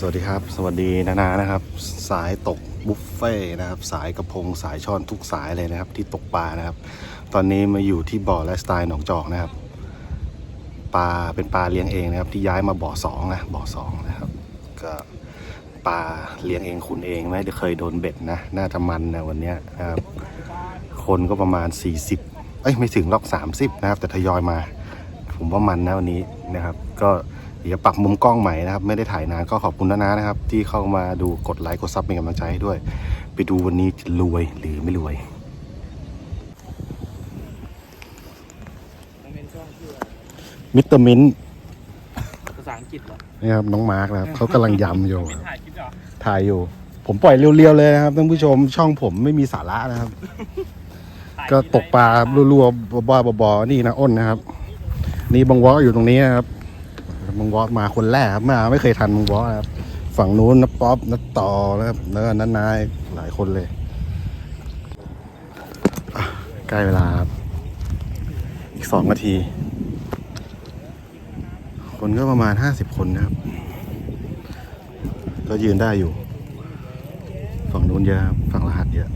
สวัสดีครับ สวัสดีนานานะครับ สายตกบุฟเฟ่นะครับ สายกระพงสายช่อนทุกสายเลยนะครับ ที่ตกปลานะครับ ตอนนี้มาอยู่ที่บ่อและสไตล์หนองจอกนะครับ ปลาเป็นปลาเลี้ยงเองนะครับ ที่ย้ายมาบ่อสองนะบ่อสองนะครับ ก็ปลาเลี้ยงเองขุนเองไม่ได้เคยโดนเบ็ดนะน่าจะมันนะวันนี้นะครับ คนก็ประมาณ 40เอ้ยไม่ถึงหรอก30 นะครับ แต่ทยอยมา ผมว่ามันนะวันนี้นะครับ ก็ ดี๋ยวปรับมุมกล้องใหม่นะครับ ไม่ได้ถ่ายนานก็ขอบคุณนะนะนะครับ ที่เข้ามาดูกดไลค์กดซับเป็นกำลังใจให้ด้วย ไปดูวันนี้จะรวยหรือไม่รวยมันเป็นช่วงชื่อมิสเตอร์มินภาษาอังกฤษเหรอนี่ครับน้องมาร์กนะครับเขากำลังยำอยู่เป็นถ่ายคลิปเหรอถ่ายอยู่ ผมปล่อยเรียวๆเลยนะครับท่านผู้ชมช่องผมไม่มีสาระนะครับถ่ายก็ตกปลารัวๆบ้าๆบอๆนี่นะอ้นนะครับ นี่บังวออยู่ตรงนี้นะครับ บังวอมาคนแรกครับมาไม่เคยทันบังวอนะครับ ฝั่งนู้นนะป๊อปนะต่อนะครับแล้วก็นันนายหลายคนเลยใกล้เวลาครับ อีกสองนาที คนก็ประมาณห้าสิบคนนะครับ ก็ยืนได้อยู่ ฝั่งนู้นเยอะครับ ฝั่งรหัสเยอะ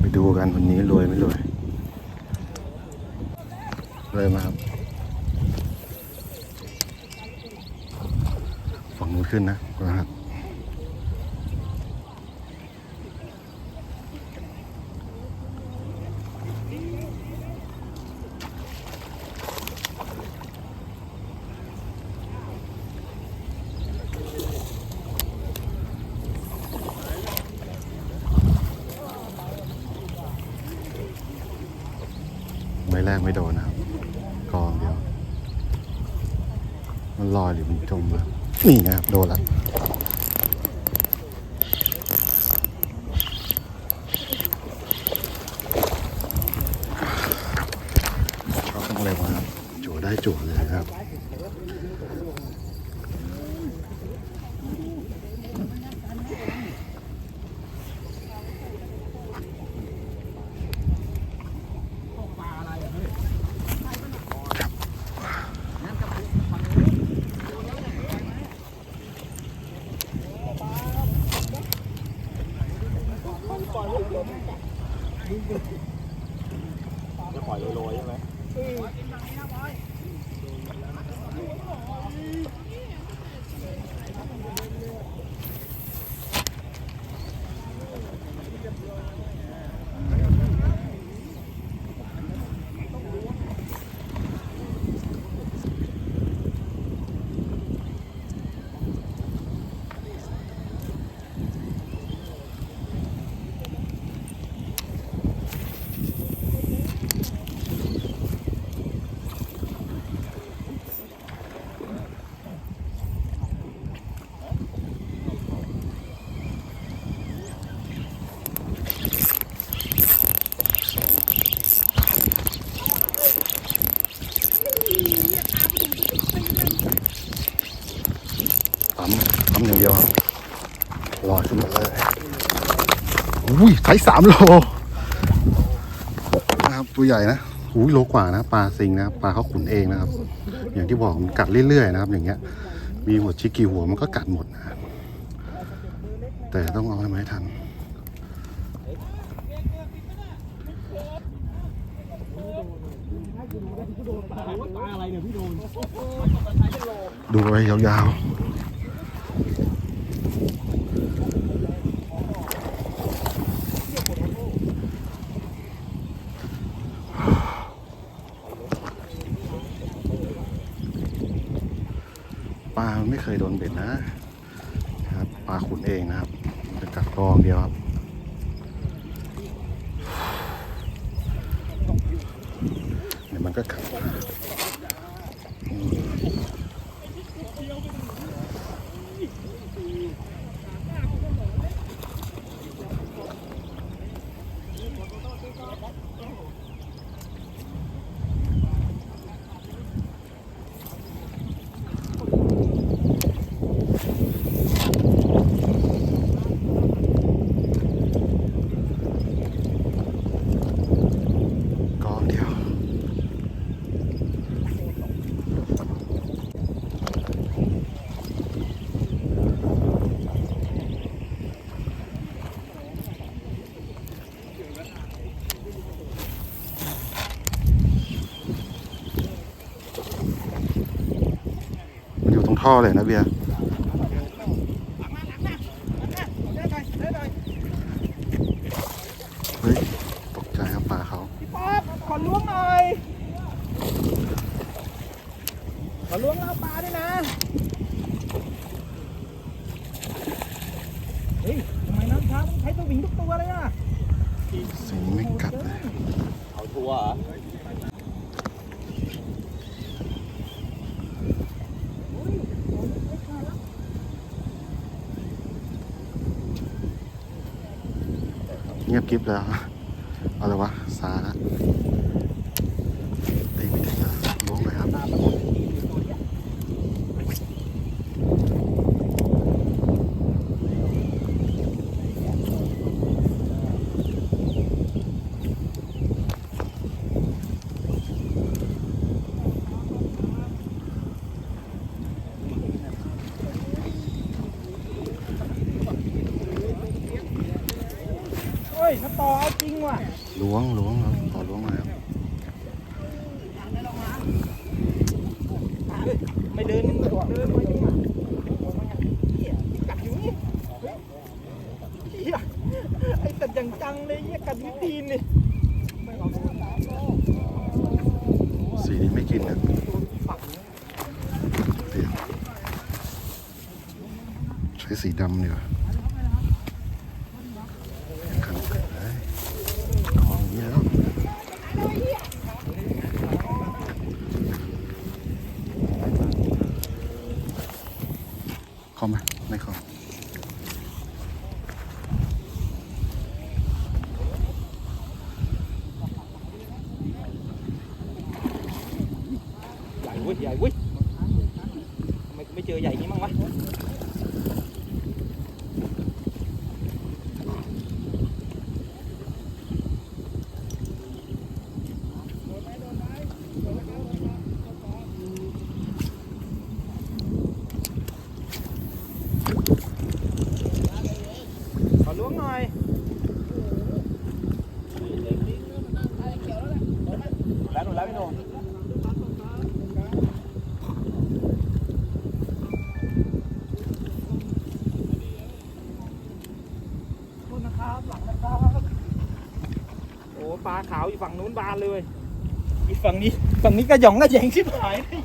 ไปดูกันวันนี้รวยไม่รวยรวยมาครับ ฝั่งนู้นขึ้นนะนะครับแรกไม่โดนนะครับกองเดียว มันลอยหรือมันจมอะ นี่นะครับโดนละเขาต้องอะไรวะครับจั่วได้จั่วเลยครับ ปั๊มปั๊มอย่างเดียวครับลอยขึ้นมาเลยอุ้ยไซส์สามโลนะครับตัวใหญ่นะอุ้ยโลกว่านะปลาซิงนะครับปลาเขาขุนเองนะครับ อย่างที่บอกมันกัดเรื่อยๆนะครับ อย่างเงี้ย มีหัวชิกกี่หัวมันก็กัดหมดนะแต่ต้องเอาให้ไม้ทันปลาอะไรเนี่ยพี่โดนดูไปยาวๆ ปลาไม่เคยโดนเบ็ดนะครับปลาขุนเองนะครับจะกัดกรองเดียวครับเดี๋ยวมันก็กัด de la. กิฟแล้ว เอาละวะ ซาละ ล้วล้วงมขอลวงครับไม่เดินไอยู่จัางจังเลยเยกัดที่ตีนนี่สีนี้ไม่กินนะใช้สีดำเนี่ย giải quyết. ะครับหลังนะครับโอ้ปลาขาวอยู่ฝั่งนู้นบานเลยอีกฝั่งนี้ฝั่งนี้กระหยองกระแยงชิบหายเลย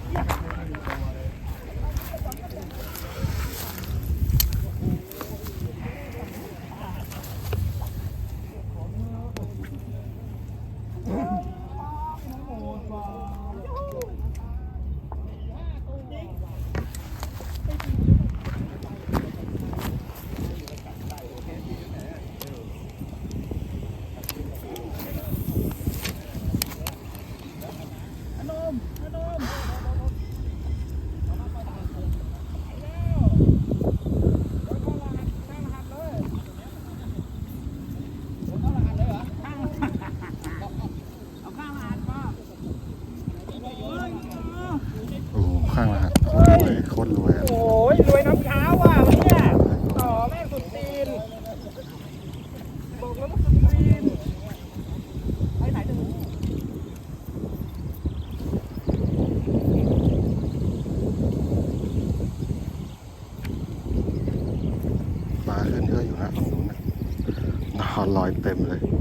temle.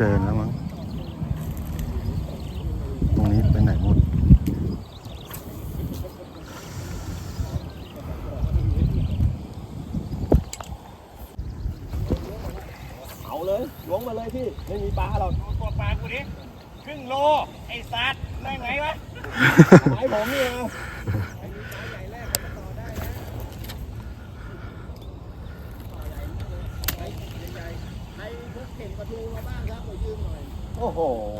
เดินแล้วมั้ง ตรงนี้ไปไหนหมด เอาเลยล้วงมาเลยพี่ ไม่มีปลาหรอกตัวปลากูดิครึ่งโล ไอ้สัตว์ได้ไหมวะ ย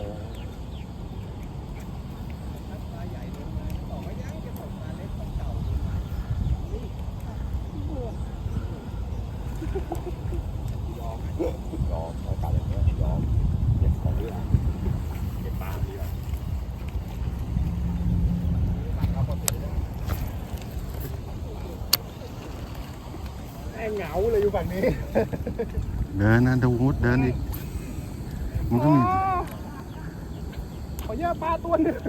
อมเอาปลาอย่างเงี้ยยอมเก็บของดีกว่าเก็บปลาดีกว่าแม่งเหงาเลยอยู่ฝั่งนี้ เดินนะดูมุดเดินอีกมันก็มี อะปลาตัวหนึ่ง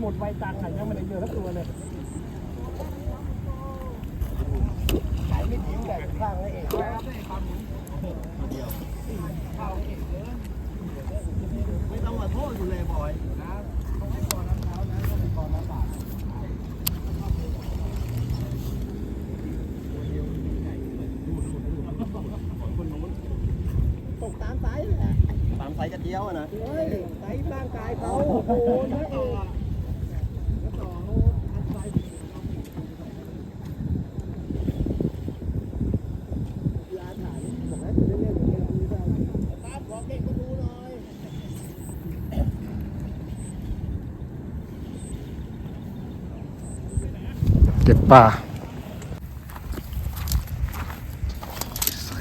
หมดไวจังอะยังไม่ได้เจอสักตัวเลยขายไม่ทิ้งแต่ข้างเลยเองไม่ต้องมาโทษอยู่เลยบอยนะต้องให้ก่อนน้ำเท้านะต้องให้ก่อนน้ำบาดตกตามไซส์แหละตามไซส์กระเจียวอะนะเฮ้ยไซส์ร่างกายเขาโอ้โหนะเองแล้วต่อเขาอันไซส์ยาถ่ายบอกให้คุณเล่นๆอย่างนี้ได้ครับขอเก่งก็ดูหน่อย เก็บปลาใส่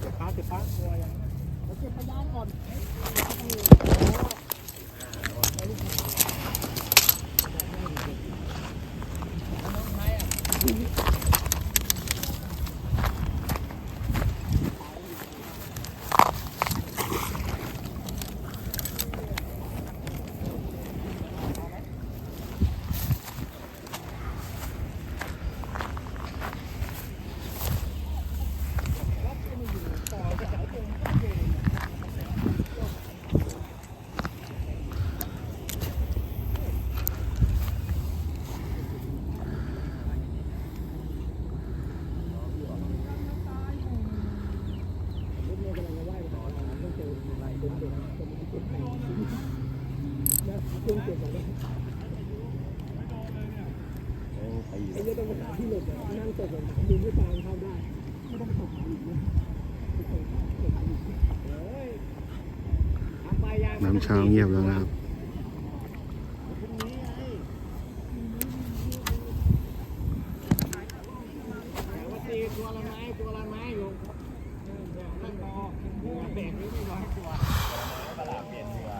เก็บปลาเก็บปลาตัวยังแล้วเก็บพยานก่อน ไอ้เหี้ยต้องไปหาที่หลบอะนั่งตกแบบดึงให้ปลาเข้าได้ ไม่ต้องตกอีกนะไม่ต้องตกอีกเฮ้ยทำไปยัง น้ำเช้าเงียบแล้วนะครับ พรุ่งนี้ไงแต่ว่าตีตัวละไม้ตัวละไม้อยู่เออแบบนั่งรอแบกนี้ไม่ร้อยตัว ตลาดเปลี่ยนดีกว่า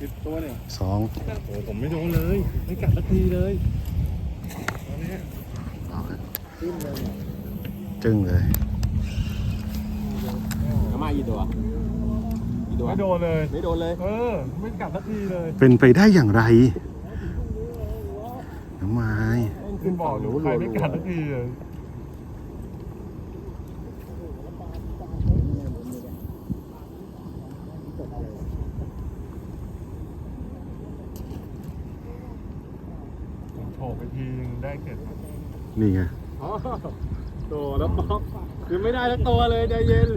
สิบตัวเนี่ย สอง โอ้ ผมไม่โดนเลย ไม่กัดสักทีเลยตอนนี้เอาเลยขึ้นเลยจึ้งเลยอามากี่ตัวกี่ตัวไม่โดนเลย ไม่โดนเลย เออ ไม่กัดสักทีเลย เป็นไปได้อย่างไรน้ำไม้ขึ้นบอกหนูใครไม่กัดสักทีเลย โผล่ไปทีนึงได้เก็บนี่ไงอ๋อโตแล้วป๊อกยังไม่ได้ทั้งตัวเลยใจเย็น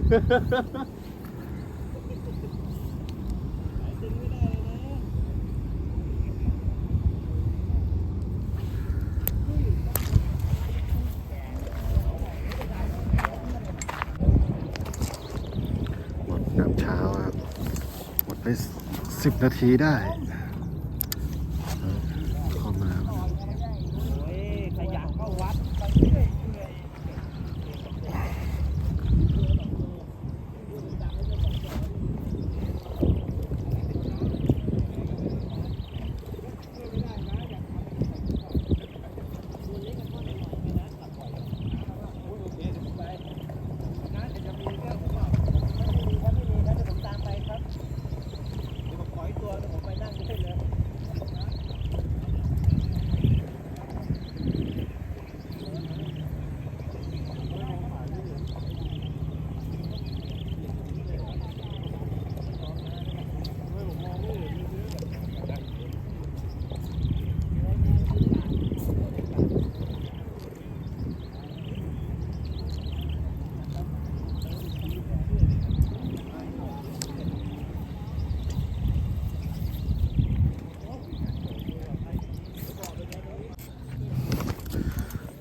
หมดน้ำเช้าครับ หมดไปสิบนาทีได้เข้ามา เฮ้ยขยันเข้าวัด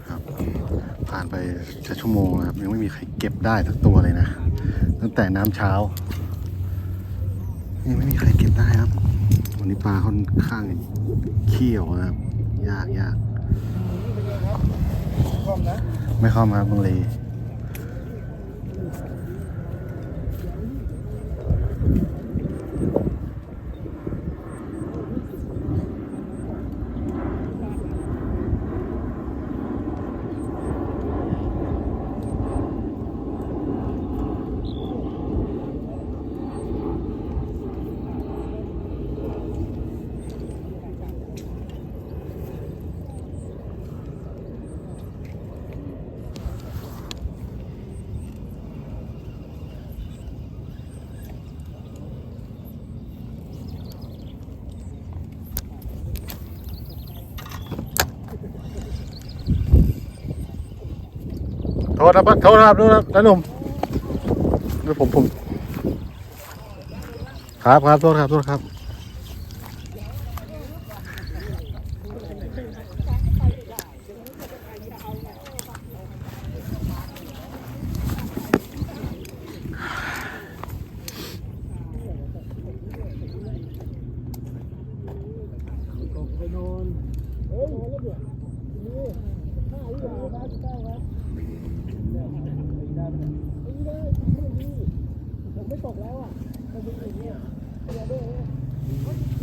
ครับ ผ่านไป จะชั่วโมงครับ ยังไม่มีใครเก็บได้สักตัวเลยนะ ตั้งแต่น้ำเช้า ยังไม่มีใครเก็บได้ครับ วันนี้ปลาค่อนข้างเขี้ยวนะครับ ยากยากไม่เข้ามาครับบางเลย ทษนะครับโทษนะครับโทษนะครับน้าหนุ่มด้วยผมผมครับครับโทษครับโทษครับ ไปนอนเฮ้ยนอนแล้วเดี๋ยวนี่ข้าที่ยาวครับได้ครับเนี่ย ไม่ได้ไม่ได้ไม่ไม่ตกแล้วอะมันเป็นอย่างเงี้ยเดี๋ยวด้วย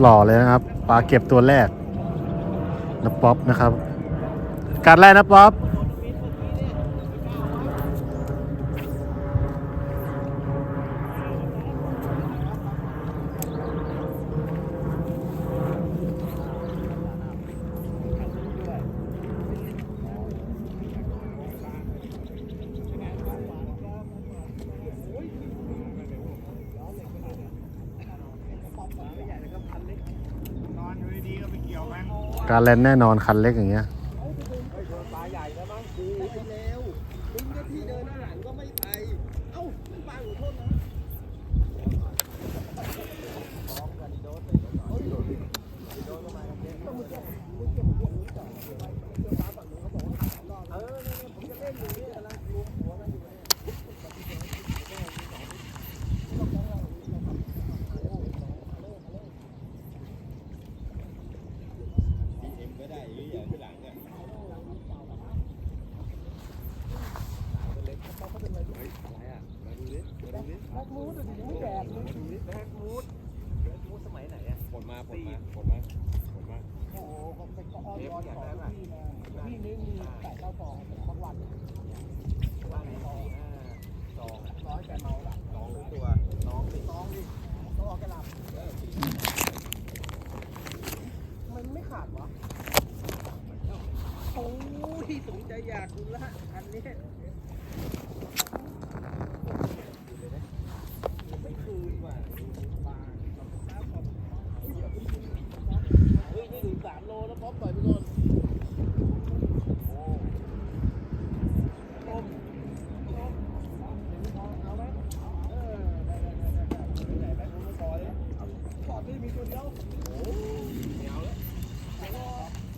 หล่อเลยนะครับ ปลาเก็บตัวแรกนะป๊อปนะครับ การแรกนะป๊อป นอนอยู่ดีๆก็ไปเกี่ยวมัน การแลนแน่นอนคันเล็กอย่างเงี้ย ปลาใหญ่แล้วมั้งดูไปแล้วมึงก็ที่เดินหน้าหลังก็ไม่ไป เอ้ามันปลาขอโทษนะแบ็คมูดดูดิแบบนึงแบ็คมูดแบ็คมูดสมัยไหนอะ ผลมาผลมาผลมาผลมา โอ้โหก็เป็นก็อ้อนวอนขอพี่มาพี่นี่มีแต่เจ้าฟองบางวัน ว่าในสองห้าสอง ร้อยแต่เมาหลับ สองหรือตัวน้องสิ น้องดิต้องออกแกหลับมันไม่ขาดวะโอ้ยสนใจอยากดู ละอันนี้ไม่คืนว่ะปลาเฮ้ยนี่ถึงสามโลแล้วพร้อมปล่อยไปก่อนต้มต้มเอาไหมเออได้ได้ได้ได้ได้ได้ได้ผมไม่พอเลยขอที่มีตัวเดียวโอ้ไม่เอาแล้ว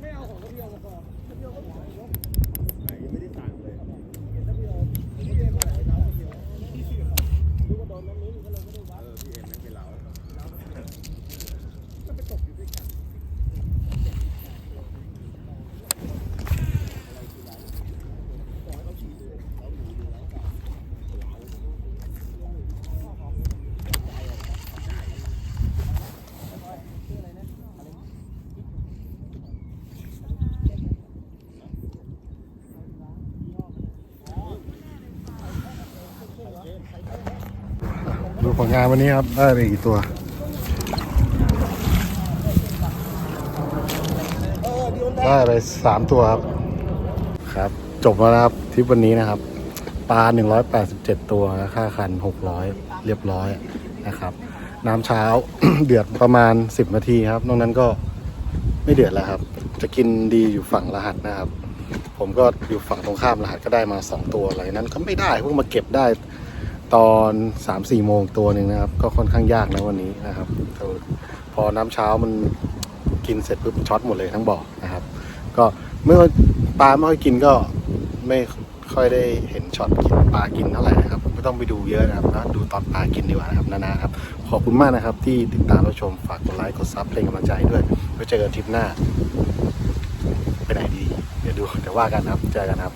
ไม่เอาของกระเบียวมาก่อนกระเบียวก็หายยก ไหนยังไม่ได้สั่งเลย เห็นกระเบียวกระเบียวก็ไหลน้ำกระเบียวดูว่าโดนน้ำนี้มันก็เลยไม่ได้วัด เออพี่เอ็มนั่งเป็นเหลา มันไปตกอยู่ด้วยกัน ดู ผลงานวันนี้ครับ ได้ไปกี่ตัวได้ไปสามตัวครับ ครับ จบแล้วนะครับทริปวันนี้นะครับ ปลา187ตัวนะค่าคัน600เรียบร้อยนะครับ น้ำเช้า เดือดประมาณ10นาทีครับ นอกนั้นก็ไม่เดือดแล้วครับ จะกินดีอยู่ฝั่งรหัสนะครับ ผมก็อยู่ฝั่งตรงข้ามรหัสก็ได้มา2ตัวอะไรนั้นก็ไม่ได้เพิ่งมาเก็บได้ ตอน3-4โมงตัวหนึ่งนะครับ ก็ค่อนข้างยากนะวันนี้นะครับพอน้ำเช้ามันกินเสร็จปุ๊บช็อตหมดเลยทั้งบ่อนะครับ ก็เมื่อปลาไม่ค่อยกินก็ไม่ค่อยได้เห็นช็อตกินปลากินเท่าไหร่นะครับไม่ต้องไปดูเยอะนะครับนะดูตอนปลากินดีกว่านะครับนานาครับ ขอบคุณมากนะครับ ที่ติดตามรับชมฝากกดไลค์กดซับเพลงกำลังใจด้วยไว้เจอกันทริปหน้าไปไหนดี เดี๋ยวดูเดี๋ยวว่ากันครับเจอกันครับ